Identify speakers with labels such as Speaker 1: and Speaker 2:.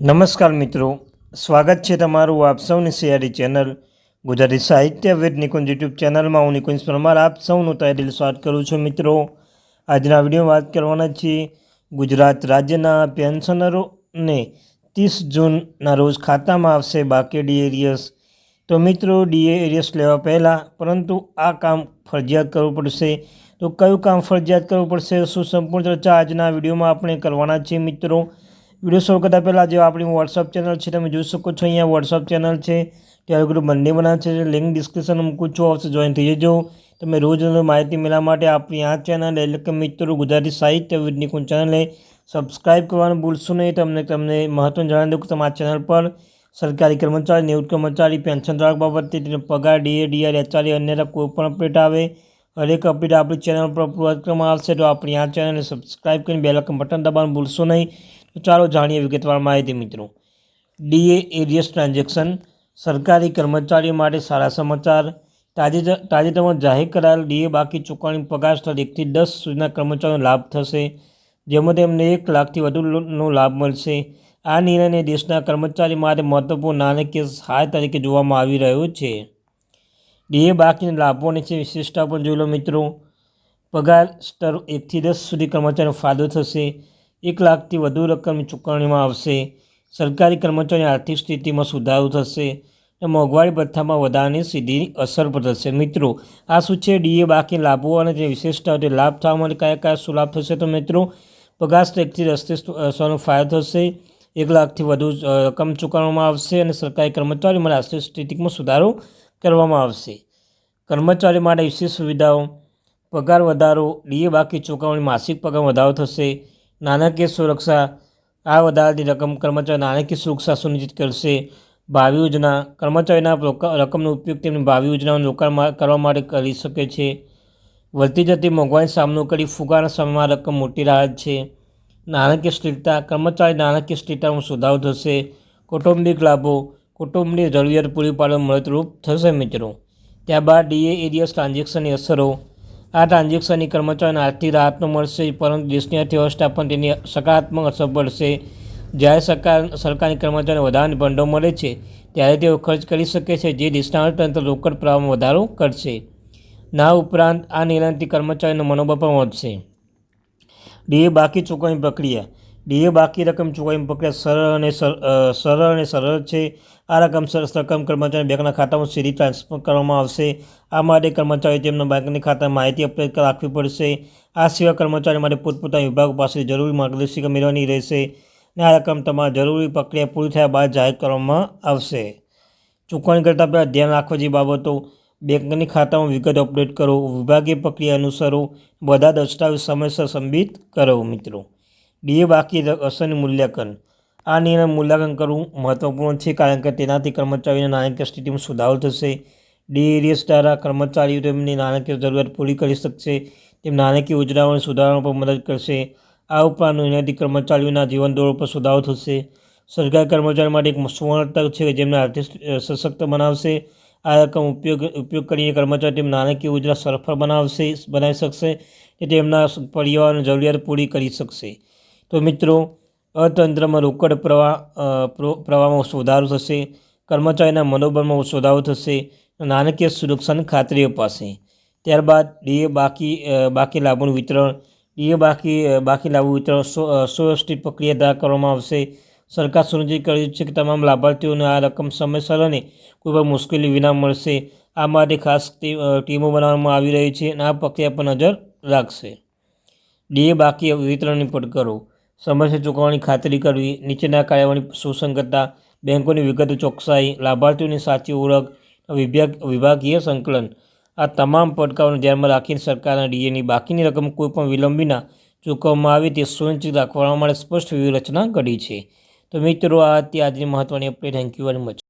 Speaker 1: નમસ્કાર મિત્રો. સ્વાગત છે તમારું આપ સૌની સિયારી ચેનલ ગુજરાતી સાહિત્ય વેદ નિકુંજ યુટ્યુબ ચેનલમાં. હું નિકુંજ પરમાર, આપ સૌનું તહેદિલ સ્વાગત કરું છું મિત્રો. આજના વીડિયો વાત કરવાના છીએ ગુજરાત રાજ્યના પેન્શનરોને ત્રીસ જૂનના રોજ ખાતામાં આવશે બાકી ડી એરિયસ. તો મિત્રો ડીએ એરિયસ લેવા પહેલાં, પરંતુ આ કામ ફરજિયાત કરવું પડશે. તો કયું કામ ફરજિયાત કરવું પડશે, શું સંપૂર્ણ ચર્ચા આજના વિડીયોમાં આપણે કરવાના છીએ મિત્રો? વીડિયો શરૂ કરતાં પહેલાં જે આપણી વોટ્સઅપ ચેનલ છે, તમે જોઈ શકો છો, અહીંયા વોટ્સઅપ ચેનલ છે ટેલિગ્રુપ બંને બનાવે છે લિંક ડિસ્ક્રિપ્શન મૂકું છું, આવશે જોઈન થઈ જજો. તમે રોજ માહિતી મેળવવા માટે આપણી આ ચેનલ એટલે કે મિત્રો ગુજરાતી સાહિત્ય વિદનિકુંજ ચેનલને સબસ્ક્રાઇબ કરવાનું ભૂલશો નહીં. તમને તમને મહત્વનું જણાવી દઉં કે તમારા ચેનલ પર સરકારી કર્મચારી, નિવૃત્ત કર્મચારી પેન્શન ધારક બાબતે તેનો પગાર ડીએ ડીઆર એચઆરએ અન્યના કોઈ પણ અપડેટ આવે. હરેક અપડેટ આપણી ચેનલ પર પૂરા કરવામાં આવશે, તો આપણી આ ચેનલને સબસ્ક્રાઇબ કરીને બેલકન બટન દબાવવાનું ભૂલશો નહીં. તો ચાલો જાણીએ વિગતવાર માહિતી મિત્રો. ડીએ એરિયસ ટ્રાન્ઝેક્શન, સરકારી કર્મચારીઓ માટે સારા સમાચાર તાજેતર તાજેતરમાં જાહેર કરાયેલ ડીએ બાકી ચૂકવણી પગાર સ્તર એકથી દસ સુધીના કર્મચારીઓનો લાભ થશે, જેમાં તેમને એક લાખથી વધુનો લાભ મળશે. આ નિર્ણયને દેશના કર્મચારી માટે મહત્વપૂર્ણ નાણાકીય સહાય તરીકે જોવામાં આવી રહ્યો છે. ડીએ બાકીના લાભોની છે વિશેષતા પણ જોઈ લો મિત્રો. પગાર સ્તર એકથી દસ સુધી કર્મચારીનો ફાયદો થશે. એક લાખથી વધુ રકમની ચૂકવણીમાં આવશે. સરકારી કર્મચારીની આર્થિક સ્થિતિમાં સુધારો થશે અને મોંઘવારી ભથ્થામાં વધારાની સીધી અસર પણ થશે. મિત્રો, આ શું છે? ડીએ બાકી લાભો અને જે વિશેષતાઓ લાભ થવા માટે કયા કયા શું લાભ થશે? તો મિત્રો પગાર સ્ટેકથી રસ્તે સોનો ફાયદો થશે, એક લાખથી વધુ રકમ ચૂકવવામાં આવશે અને સરકારી કર્મચારીઓ માટે આર્થિક સ્થિતિમાં સુધારો કરવામાં આવશે. કર્મચારીઓ માટે વિશેષ સુવિધાઓ, પગાર વધારો, ડીએ બાકી ચૂકવણી, માસિક પગાર વધારો થશે નાણાકીય સુરક્ષા આ વધારાની રકમ કર્મચારી નાણાકીય સુરક્ષા સુનિશ્ચિત કરશે. ભાવિ યોજના કર્મચારીના રકમનો ઉપયોગ તેમની ભાવિ યોજનાઓનું રોકાણ કરવા માટે કરી શકે છે. વધતી જતી મોંઘવારી સામનો કરી ફુગાના સમયમાં રકમ મોટી રાહત છે. નાણાકીય સ્થિરતા, કર્મચારી નાણાકીય સ્થિરતામાં સુધારો થશે. કૌટુંબિક લાભો કુટુંબની જરૂરિયાત પૂરી પાડવા મદદરૂપ થશે મિત્રો. ત્યારબાદ ડીએ એરિયસ ટ્રાન્ઝેક્શનની અસરો. આ ટ્રાન્ઝેક્શનની કર્મચારીઓને આર્થિક રાહતનો મળશે, પરંતુ દેશની અર્થવ્યવસ્થા પણ તેની સકારાત્મક અસર પડશે. જ્યારે સરકાર, સરકારની કર્મચારીઓને વધારાની ભંડોળ મળે છે, ત્યારે તેઓ ખર્ચ કરી શકે છે, જે દેશના અર્થતંત્ર રોકડ પ્રવાહમાં વધારો કરશે. ના ઉપરાંત, આ નિર્ણયથી કર્મચારીનું મનોબળ પણ વધશે. ડીએ બાકી ચૂકવણી પ્રક્રિયા. ડીએ બાકી રકમ ચૂકવણી પ્રક્રિયા સરળ અને સરળ અને સરળ છે. આ રકમ રકમ કર્મચારી બેંકના ખાતામાં સીધી ટ્રાન્સફર કરવામાં આવશે. આ માટે કર્મચારી તેમના બેંકની ખાતામાં માહિતી અપડેટ રાખવી પડશે. આ સિવાય કર્મચારી માટે પોતપોતાના વિભાગ પાસે જરૂરી માર્ગદર્શિકા મેળવવાની રહેશે અને આ રકમ તમારા જરૂરી પ્રક્રિયા પૂરી થયા બાદ જાહેર કરવામાં આવશે. ચૂકવણી કરતાં પહેલાં ધ્યાન રાખવા જેવી બાબતો. બેંકની ખાતામાં વિગત અપડેટ કરો. વિભાગીય પ્રક્રિયા અનુસરો. બધા દસ્તાવેજ સમયસર સંબિત કરો મિત્રો. ડીએ બાકી અસરનું મૂલ્યાંકન. આ નિર્ણય મૂલ્યાંકન કરવું મહત્વપૂર્ણ છે કારણ કે તેનાથી કર્મચારીઓની નાણાકીય સ્થિતિમાં સુધારો થશે. ડીએરીએસ દ્વારા કર્મચારીઓ તેમની નાણાકીય જરૂરિયાત પૂરી કરી શકશે. તેમ નાણાકીય યોજનાઓને સુધારવામાં પર મદદ કરશે. આ ઉપરાંત નિર્ણયથી કર્મચારીઓના જીવન દોર પર સુધારો થશે. સરકારી કર્મચારીઓ માટે એક સુવર્ણ તક છે જેમને આર્થિક સશક્ત બનાવશે. આ રકમ ઉપયોગ ઉપયોગ કરીને કર્મચારી તેમ નાણાકીય યોજના સરફળ બનાવશે, બનાવી શકશે. કે તેમના પરિવારની જરૂરિયાત પૂરી કરી શકશે. તો મિત્રો, અર્થતંત્રમાં રોકડ પ્રવાહ પ્રવાહમાં સુધારો થશે, કર્મચારીના મનોબળમાં સુધારો થશે, નાણાકીય સુરક્ષાની ખાતરી અપાશે. ત્યારબાદ ડીએ બાકી બાકી લાભોનું વિતરણ, ડીએ બાકી બાકી લાભો વિતરણ સુવ્યવસ્થિત પ્રક્રિયા દ્વારા કરવામાં આવશે. સરકાર સુનિશ્ચિત કરી છે કે તમામ લાભાર્થીઓને આ રકમ સમયસર અને કોઈ પણ મુશ્કેલી વિના મળશે. આ માટે ખાસ ટીમો બનાવવામાં આવી રહી છે અને આ પ્રક્રિયા પર નજર રાખશે. ડીએ બાકી વિતરણની પડકારો સમયસર ચૂકવવાની ખાતરી કરવી, નીચેના કાર્યવાહી સુસંગતતા, બેંકોની વિગત ચોકસાઈ, લાભાર્થીઓની સાચી ઓળખ, વિભાગ, વિભાગીય સંકલન. આ તમામ પડકારોને ધ્યાનમાં રાખીને સરકારના ડીએની બાકીની રકમ કોઈપણ વિલંબ વિના ચૂકવવામાં આવે તે સુનિશ્ચિત રાખવા માટે સ્પષ્ટ વ્યૂહરચના ઘડી છે. તો મિત્રો, આ હતી આજની મહત્ત્વની update thank you very much